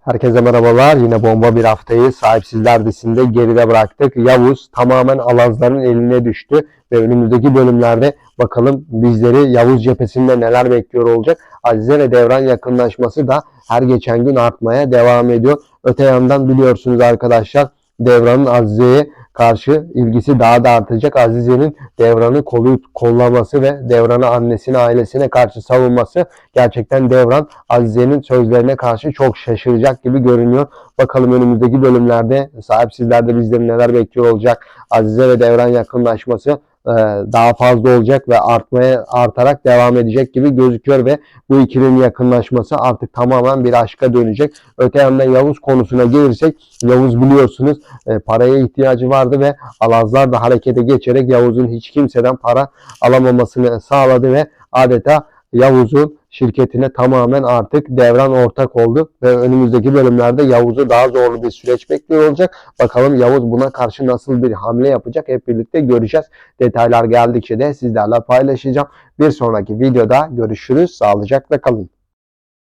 Herkese merhabalar. Yine bomba bir haftayı sahipsizler dizisinde geride bıraktık. Yavuz tamamen Alazların eline düştü ve önümüzdeki bölümlerde bakalım bizleri Yavuz cephesinde neler bekliyor olacak. Azize ve Devran yakınlaşması da her geçen gün artmaya devam ediyor. Öte yandan biliyorsunuz arkadaşlar Devran'ın Azize'ye karşı ilgisi daha da artacak. Azize'nin Devran'ı kolu kollaması ve Devran'ı annesine ailesine karşı savunması gerçekten Devran Azize'nin sözlerine karşı çok şaşıracak gibi görünüyor. Bakalım önümüzdeki bölümlerde sahipsizlerde bizleri neler bekliyor olacak. Azize ve Devran yakınlaşması daha fazla olacak ve artmaya artarak devam edecek gibi gözüküyor ve bu ikilinin yakınlaşması artık tamamen bir aşka dönecek. Öte yandan Yavuz konusuna gelirsek Yavuz biliyorsunuz e, paraya ihtiyacı vardı ve Alazlar da harekete geçerek Yavuz'un hiç kimseden para alamamasını sağladı ve adeta Yavuz'un şirketine tamamen artık devran ortak oldu ve önümüzdeki bölümlerde Yavuz'u daha zorlu bir süreç bekliyor olacak. Bakalım Yavuz buna karşı nasıl bir hamle yapacak hep birlikte göreceğiz. Detaylar geldikçe de sizlerle paylaşacağım. Bir sonraki videoda görüşürüz. Sağlıcakla kalın.